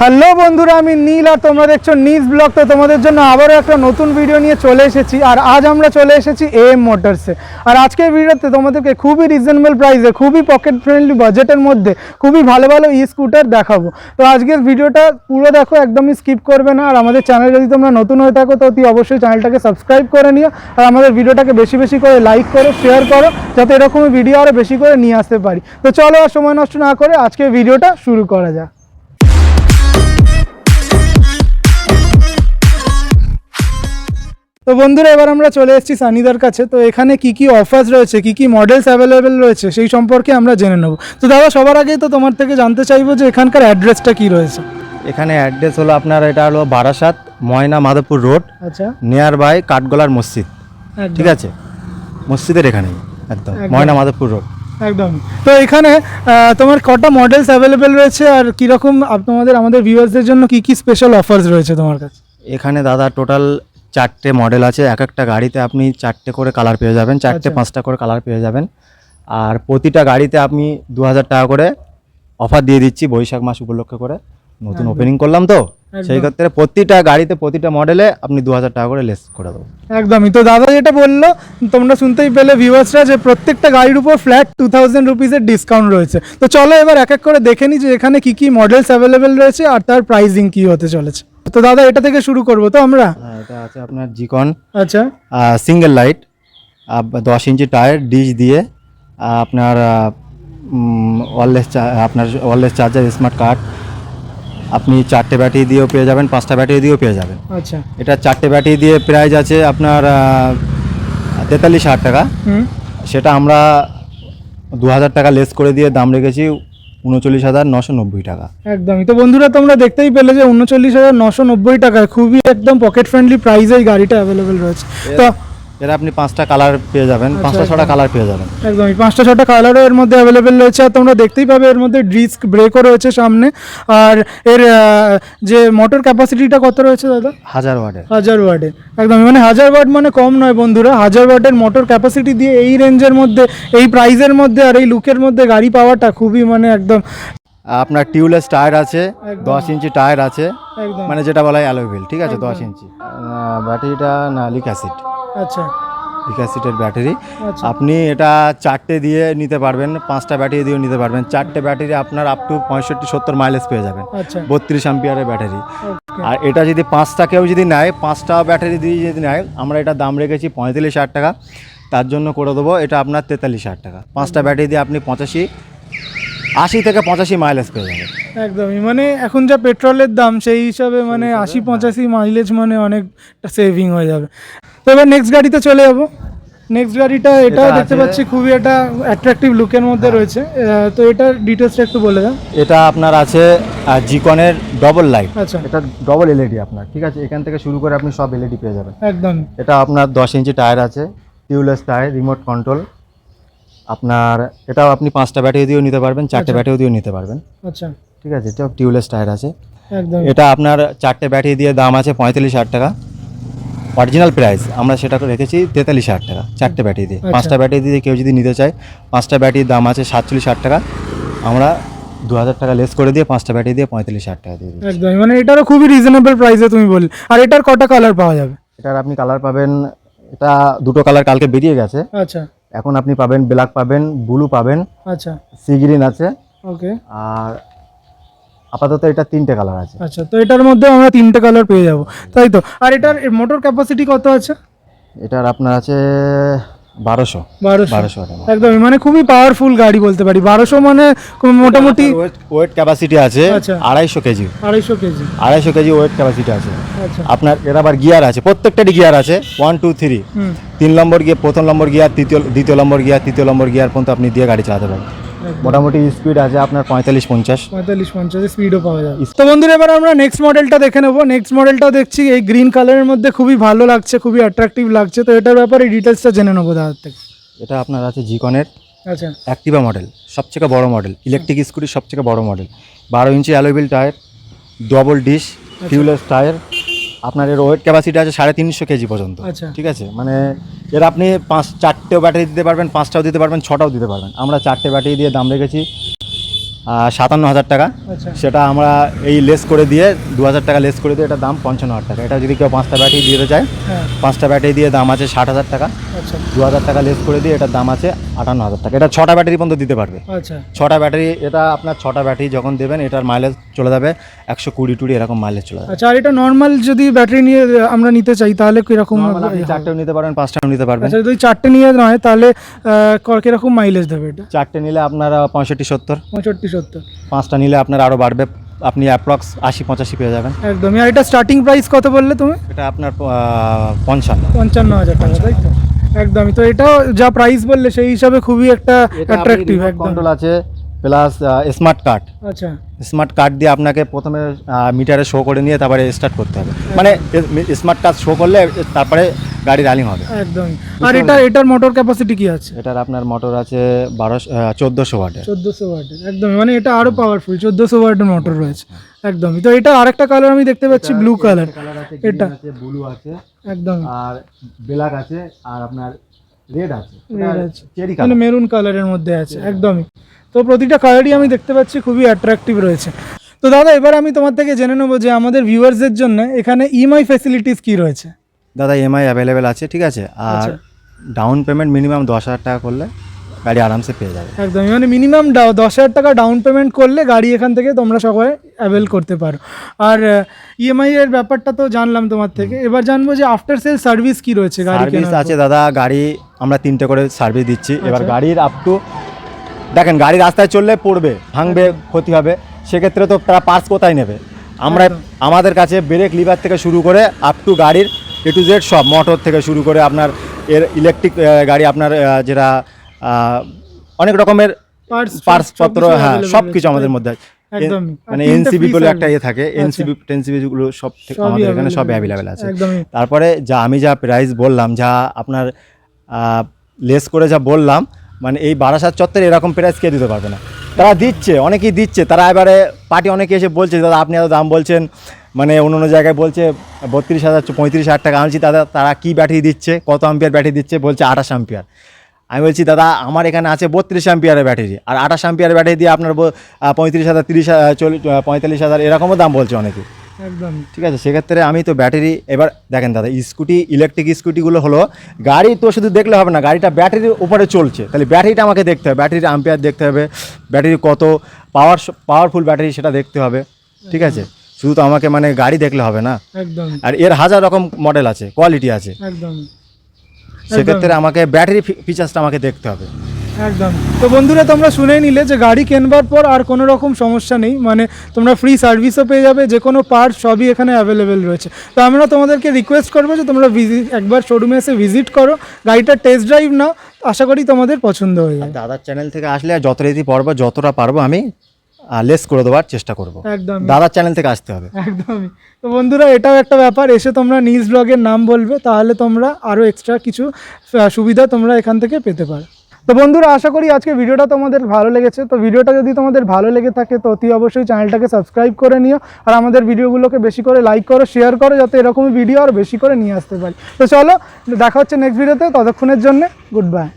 Hello বন্ধুরা, আমি নীল আর তোমরা দেখছ নিজ ব্লগ। তো তোমাদের জন্য আবারও একটা নতুন ভিডিও নিয়ে চলে এসেছি, আর আজ আমরা চলে এসেছি এ এম মোটরসে আর আজকের ভিডিওতে তোমাদেরকে খুবই রিজনেবল প্রাইসে খুবই পকেট ফ্রেন্ডলি বাজেটের মধ্যে খুবই ভালো ভালো ই স্কুটার দেখাবো। তো আজকের ভিডিওটা পুরো দেখো, একদমই স্কিপ করবে না। আর আমাদের চ্যানেল যদি তোমরা নতুন হয়ে থাকো, তো তুই অবশ্যই চ্যানেলটাকে সাবস্ক্রাইব করে নিও। আর আমাদের ভিডিওটাকে বেশি বেশি করে লাইক করো শেয়ার করো, যাতে এরকমই ভিডিও আরও বেশি করে নিয়ে আসতে পারি। তো চলো আর সময় নষ্ট না করে আজকে ভিডিওটা শুরু করা যাক। তো বন্ধুরা এবার আমরা চলে এসেছি সানিদার কাছে। তো এখানে কি কি অফার্স রয়েছে কি কি মডেলস অ্যাভেলেবেল রয়েছে সেই সম্পর্কে আমরা জেনে নেব। তো দাদা সবার আগেই তো তোমার থেকে জানতে চাইব যে এখানকার অ্যাড্রেসটা কি রয়েছে। এখানে অ্যাড্রেস হলো আপনার এটা হলো বারাসাত ময়না মাধবপুর রোড আচ্ছা। নিয়ার বাই কাঠগোলার মসজিদ। ঠিক আছে? মসজিদের এখানেই একদম একদম। ময়না মাধবপুর রোড একদম। তো এখানে তোমার কটা মডেলস অ্যাভেলেবেল রয়েছে আর কীরকম তোমাদের আমাদের ভিউয়ার্সদের জন্য কি কি স্পেশাল অফার্স রয়েছে তোমার কাছে? এখানে দাদা টোটাল চারটে মডেল আছে এক একটা গাড়িতে আপনি চারটে করে কালার পেয়ে যাবেন চারটে আচ্ছা। পাঁচটা করে কালার পেয়ে যাবেন। আর প্রতিটা গাড়িতে আপনি দু হাজার টাকা করে অফার দিয়ে দিচ্ছি বৈশাখ মাস উপলক্ষে করে। নতুন ওপেনিং করলাম তো সেই ক্ষেত্রে প্রতিটা গাড়িতে প্রতিটা মডেলে আপনি দু হাজার টাকা করে লেস করে দেবো একদমই। তো দাদা যেটা বলল তোমরা শুনতেই পেলে ভিউয়ার্সরা যে প্রত্যেকটা গাড়ির উপর ফ্ল্যাট টু থাউজেন্ড রুপিসের ডিসকাউন্ট রয়েছে। তো চলো এবার এক এক করে দেখে নিই যে এখানে কি কি মডেলস অ্যাভেলেবেল রয়েছে আর তার প্রাইসিং কি হতে চলেছে। তো দাদা এটা থেকে শুরু করব তো আমরা? হ্যাঁ এটা আছে আপনার জিকন আচ্ছা। সিঙ্গেল লাইট দশ ইঞ্চি টায়ার ডিশ দিয়ে আপনার ওয়ারলেস আপনার ওয়ারলেস চার্জার স্মার্ট কার্ড আপনি চারটে ব্যাটারি দিয়েও পেয়ে যাবেন পাঁচটা ব্যাটারি দিয়েও পেয়ে যাবেন। আচ্ছা। এটা চারটে ব্যাটারি দিয়ে প্রাইস আছে আপনার তেতাল্লিশ হাজার টাকা। হুম। সেটা আমরা দু হাজার টাকা লেস করে দিয়ে দাম রেখেছি উনচল্লিশ হাজার নশো নব্বই টাকা। একদমই। তো বন্ধুরা, তোমরা দেখতেই পেলে যে উনচল্লিশ হাজার নশো নব্বই টাকায় খুবই একদম পকেট ফ্রেন্ডলি প্রাইসে এই গাড়িটা অ্যাভেলেবেল রয়েছে। তো এরা আপনি পাঁচটা কালার পেয়ে যাবেন পাঁচটা ছটা কালার পেয়ে যাবেন। একদমই পাঁচটা ছটা কালারও এর মধ্যে অ্যাভেলেবেল রয়েছে আর তোমরা দেখতেই পাবে এর মধ্যে ডিস্ক ব্রেকও রয়েছে সামনে। আর এর যে মোটর ক্যাপাসিটিটা কত রয়েছে দাদা? হাজার ওয়ার্ডের হাজার ওয়ার্ডের একদমই মানে হাজার ওয়াট মানে কম নয় বন্ধুরা হাজার ওয়াটের মোটর ক্যাপাসিটি দিয়ে এই রেঞ্জের মধ্যে এই প্রাইজের মধ্যে আর এই লুকের মধ্যে গাড়ি পাওয়াটা খুবই মানে একদম আপনার টিউবলেস টায়ার আছে। দশ ইঞ্চি টায়ার আছে মানে যেটা বলা হয় অ্যালোভেল ঠিক আছে। দশ ইঞ্চি। ব্যাটারিটা না লিক অ্যাসিড আচ্ছা। লিক অ্যাসিডের ব্যাটারি। আচ্ছা। আপনি এটা চারটে দিয়ে নিতে পারবেন পাঁচটা ব্যাটারি দিয়েও নিতে পারবেন। চারটে ব্যাটারি আপনার আপ টু পঁয়ষট্টি সত্তর মাইলেজ পেয়ে যাবেন। আচ্ছা। বত্রিশ অ্যাম্পিয়ারের ব্যাটারি। আর এটা যদি পাঁচটা কেউ যদি নেয় পাঁচটা ব্যাটারি দিয়ে যদি নেয় আমরা এটা দাম রেখেছি পঁয়তাল্লিশ হাজার টাকা। তার জন্য করে দেবো এটা আপনার তেতাল্লিশ হাজার টাকা। পাঁচটা ব্যাটারি দিয়ে আপনি পঁচাশি আশি থেকে পঁচাশি মাইলেজ পেয়ে যাবেন। একদমই। মানে এখন যা পেট্রোলের দাম সেই হিসাবে মানে আশি পঁচাশি মাইলেজ মানে অনেকটা সেভিং হয়ে যাবে। তো এবার নেক্সট গাড়িতে চলে যাব। নেক্সট গাড়িটা এটা দেখতে পাচ্ছি খুবই একটা অ্যাট্রাকটিভ লুকের মধ্যে রয়েছে। তো এটার ডিটেলসটা একটু বলে দাও। এটা আপনার আছে জিকনের ডবল লাইট আচ্ছা। এটা ডবল এলইডি আপনার ঠিক আছে? এখান থেকে শুরু করে আপনি সব এলইডি পেয়ে যাবেন। একদম। এটা আপনার দশ ইঞ্চি টায়ার আছে টিউবলেস টায়ার রিমোট কন্ট্রোল আপনার এটাও আপনি পাঁচটা ব্যাটারি দিয়েও নিতে পারবেন চারটে আচ্ছা। ব্যাটারি দিয়েও নিতে পারবেন। আচ্ছা। ঠিক আছে? এটাও টিউবলেস টায়ার আছে। একদম। এটা আপনার চারটে ব্যাটারি দিয়ে দাম আছে পঁয়তাল্লিশ হাজার টাকা। অরিজিনাল প্রাইস আমরা সেটা রেখেছি তেতাল্লিশ হাজার টাকা চারটে ব্যাটারি দিয়ে। আচ্ছা। পাঁচটা ব্যাটারি দিয়ে কেউ যদি নিতে চায় পাঁচটা ব্যাটারির দাম আছে সাতচল্লিশ হাজার টাকা আমরা দু হাজার টাকা লেস করে দিয়ে পাঁচটা ব্যাটারি দিয়ে পঁয়তাল্লিশ হাজার টাকা দিয়ে একদমই মানে এটারও খুবই রিজনেবল প্রাইসে তুমি বললে। আর এটার কটা কালার পাওয়া যাবে? এটার আপনি কালার পাবেন এটা দুটো কালার কালকে বেরিয়ে গেছে। আচ্ছা। এখন আপনি পাবেন ব্ল্যাক পাবেন ব্লু পাবেন আচ্ছা। সি গ্রিন আছে। ওকে আর আপাতত এটা তিনটে কালার আছে। আচ্ছা তো এটার মধ্যে আমরা তিনটে কালার পেয়ে যাব। তাই তো? আর এটার মোটর ক্যাপাসিটি কত আছে? এটার আপনার আছে বারোশো। বারোশো। একদমই মানে খুবই পাওয়ারফুল গাড়ি বলতে পারি। বারোশো মানে মোটামুটি ওয়েট ক্যাপাসিটি আছে আচ্ছা। আড়াইশো কেজি। আড়াইশো কেজি। আড়াইশো কেজি ওয়েট ক্যাপাসিটি আছে। আচ্ছা। আপনার এর আবার গিয়ার আছে প্রত্যেকটারই গিয়ার আছে। One two three hmm. তিন নম্বর গিয়ার প্রথম নম্বর গিয়ার তৃতীয় দ্বিতীয় নম্বর গিয়ার তৃতীয় নম্বর গিয়ার পর্যন্ত আপনি দিয়ে গাড়ি চালাতে পারেন। একদম। মোটামুটি স্পিড আছে আপনার পঁয়তাল্লিশ পঞ্চাশ। পঁয়তাল্লিশ পঞ্চাশ স্পিডও পাওয়া যাবে। তো বন্ধুরা এবার আমরা নেক্সট মডেলটা দেখে নেব। নেক্সট মডেলটাও দেখছি এই গ্রিন কালারের মধ্যে খুবই ভালো লাগছে খুবই অ্যাট্রাকটিভ লাগছে। তো এটার ব্যাপারে ডিটেলসটা জেনে নেব দাদার থেকে। এটা আপনার আছে জিকনের আচ্ছা। অ্যাক্টিভা মডেল সবথেকে বড় মডেল ইলেকট্রিক স্কুটির সবথেকে বড় মডেল বারো inch অ্যালোবিল tyre double dish tubeless tyre আপনার এর ওয়েট ক্যাপাসিটি আছে সাড়ে তিনশো কেজি পর্যন্ত। আচ্ছা। ঠিক আছে? মানে এর আপনি পাঁচ চারটেও ব্যাটারি দিতে পারবেন পাঁচটাও দিতে পারবেন ছটাও দিতে পারবেন। আমরা চারটে ব্যাটারি দিয়ে দাম রেখেছি সাতান্ন হাজার টাকা। আচ্ছা। সেটা আমরা এই লেস করে দিয়ে দু হাজার টাকা লেস করে দিয়ে এটা দাম পঞ্চান্ন হাজার টাকা। এটা যদি কেউ পাঁচটা ব্যাটারি দিতে চায় হ্যাঁ। পাঁচটা ব্যাটারি দিয়ে দাম আছে ষাট হাজার টাকা। দু হাজার টাকা লেস করে দিয়ে এটার দাম আছে আটান্ন হাজার টাকা। এটা ছটা ব্যাটারি পর্যন্ত দিতে পারবে। আচ্ছা। ছটা ব্যাটারি এটা আপনার ছটা ব্যাটারি যখন দেবেন এটার মাইলেজ চলে যাবে একশো কুড়ি টুড়ি এরকম মাইলেজ চলে যাবে। আচ্ছা আর এটা নর্মাল যদি ব্যাটারি নিয়ে আমরা নিতে চাই তাহলে কীরকম চারটেও নিতে পারবেন পাঁচটাও নিতে পারবেন। আচ্ছা যদি চারটে নিয়ে নয় তাহলে কীরকম মাইলেজ দেবে এটা? চারটে নিলে আপনারা পঁয়ষট্টি সত্তর। পঁয়ষট্টি সত্তর। পাঁচটা নিলে আপনার আরও বাড়বে। আপনি অ্যাপ্রক্স আশি পঁচাশি পেয়ে যাবেন। একদমই। আর এটা স্টার্টিং প্রাইস কত বললে তুমি? এটা আপনার পঞ্চান্ন। পঞ্চান্ন হাজার টাকা তাই তো? একদমই। তো এটাও যা প্রাইস বললে সেই হিসাবে খুবই একটা অ্যাট্রাকটিভ একদম। কন্ট্রোল আছে প্লাস স্মার্ট কার্ড আচ্ছা। স্মার্ট কার্ড দিয়ে আপনাকে প্রথমে মিটারে শো করে নিয়ে তারপরে স্টার্ট করতে হবে। মানে স্মার্ট কার্ড শো করলে তারপরে গাড়ি রানিং হবে। একদমই। আর এটা এটার মোটর ক্যাপাসিটি কি আছে? এটার আপনার মোটর আছে বারোশো চোদ্দোশো ওয়াটের চোদ্দোশো ওয়াটের একদমই। মানে এটা আরও পাওয়ারফুল চোদ্দোশো ওয়াটের মোটর রয়েছে। একদমই। তো এটা আরেকটা কালার আমি দেখতে পাচ্ছি ব্লু কালার এটা। ব্লু আছে। একদম আর ব্ল্যাক আছে আর আপনার রেড আছে। Red আছে। মানে মেরুন কালারের মধ্যে আছে। একদমই। তো প্রতিটা কালারই আমি দেখতে পাচ্ছি খুবই অ্যাট্রাকটিভ রয়েছে। তো দাদা এবার আমি তোমার থেকে জেনে নেব যে আমাদের ভিউয়ার্সদের জন্য এখানে E ইএমআই ফ্যাসিলিটিস কি রয়েছে? দাদা ইএমআই অ্যাভেলেবেল আছে ঠিক আছে? আর। ডাউন পেমেন্ট মিনিমাম দশ হাজার টাকা করলে গাড়ি আরামসে পেয়ে যাবে। একদমই মানে মিনিমাম দশ হাজার টাকা ডাউন পেমেন্ট করলে গাড়ি এখান থেকে তোমরা সবাই অ্যাভেল করতে পারো। আর ইএমআই এর ব্যাপারটা তো জানলাম তোমার থেকে। এবার জানব যে আফটার সেল সার্ভিস কি রয়েছে গাড়ি সার্ভিস আছে দাদা গাড়ি আমরা তিনটে করে সার্ভিস দিচ্ছি। এবার আচ্ছা। গাড়ির আপ টু দেখেন গাড়ি রাস্তায় চললে পড়বে ভাঙবে ক্ষতি হবে। সেক্ষেত্রে তো তারা পার্স কোথায় নেবে? আমরা আমাদের কাছে ব্রেক লিভার থেকে শুরু করে আপ টু গাড়ির এ টু জেড সব মোটর থেকে শুরু করে আপনার এর ইলেকট্রিক গাড়ি আপনার যেটা অনেক রকমের পার্টস পার্স পত্র হ্যাঁ সব কিছু আমাদের মধ্যে। আছে। মানে এনসিবি বলে একটা ইয়ে থাকে এনসিবি টেনসিবি গুলো সব থেকে আমাদের এখানে সব অ্যাভেলেবেল আছে। আছে তারপরে যা আমি যা প্রাইস বললাম যা আপনার লেস করে যা বললাম মানে এই বারাসাত চত্বরে এরকম প্রাইস কে দিতে পারবে না। তারা দিচ্ছে অনেকেই দিচ্ছে তারা এবারে পার্টি অনেকে এসে বলছে দাদা আপনি এত দাম বলছেন মানে অন্য অন্য জায়গায় বলছে বত্রিশ হাজার পঁয়ত্রিশ হাজার টাকা। আনছি দাদা তারা কী ব্যাটারি দিচ্ছে? কত আম্পিয়ার ব্যাটারি দিচ্ছে? বলছে আঠাশ আম্পিয়ার আমি বলছি দাদা আমার এখানে আছে বত্রিশ আম্পিয়ারের ব্যাটারি আর আঠাশ আম্পিয়ারের ব্যাটারি দিয়ে আপনার পঁয়ত্রিশ হাজার তিরিশ চল্লিশ পঁয়তাল্লিশ হাজার এরকমও দাম বলছে অনেকে। একদমই ঠিক আছে সেক্ষেত্রে আমি তো ব্যাটারি এবার দেখেন দাদা স্কুটি ইলেকট্রিক স্কুটিগুলো হলো গাড়ি তো শুধু দেখলে হবে না গাড়িটা ব্যাটারির উপরে চলছে। তাহলে ব্যাটারিটা আমাকে দেখতে হবে ব্যাটারির আম্পিয়ার দেখতে হবে ব্যাটারি কত পাওয়ার পাওয়ারফুল ব্যাটারি সেটা দেখতে হবে। ঠিক আছে? শুধু তো আমাকে মানে গাড়ি দেখলে হবে না। একদমই আর এর হাজার রকম মডেল আছে কোয়ালিটি আছে। একদমই সেক্ষেত্রে আমাকে ব্যাটারি ফিচার্সটা আমাকে দেখতে হবে। একদম। তো বন্ধুরা তোমরা শুনে নিলে যে গাড়ি কেনবার পর আর কোনো রকম সমস্যা নেই। মানে তোমরা ফ্রি সার্ভিসও পেয়ে যাবে যে কোনো পার্ট সবই এখানে অ্যাভেলেবেল রয়েছে। তো আমরা তোমাদেরকে রিকোয়েস্ট করব যে তোমরা ভিজিট একবার শোরুমে এসে ভিজিট করো। গাড়িটার টেস্ট ড্রাইভ নাও। আশা করি তোমাদের পছন্দ হয়ে যাবে। দাদার চ্যানেল থেকে আসলে যত রীতি পারব যতটা পারব আমি লেস করে দেওয়ার চেষ্টা করব। একদম দাদার চ্যানেল থেকে আসতে হবে। একদমই। তো বন্ধুরা এটাও একটা ব্যাপার। এসে তোমরা নিউজ ব্লগের নাম বলবে তাহলে তোমরা আরও এক্সট্রা কিছু সুবিধা তোমরা এখান থেকে পেতে পারো। তো বন্ধুরা আশা করি আজকে ভিডিওটা তোমাদের ভালো লেগেছে। তো ভিডিওটা যদি তোমাদের ভালো লেগে থাকে তো অতি অবশ্যই চ্যানেলটাকে সাবস্ক্রাইব করে নিও। আর আমাদের ভিডিওগুলোকে বেশি করে লাইক করো শেয়ার করো যাতে এরকমই ভিডিও আর বেশি করে নিয়ে আসতে পারি। তো চলো দেখা হচ্ছে নেক্সট ভিডিওতে ততক্ষণের জন্য গুড বাই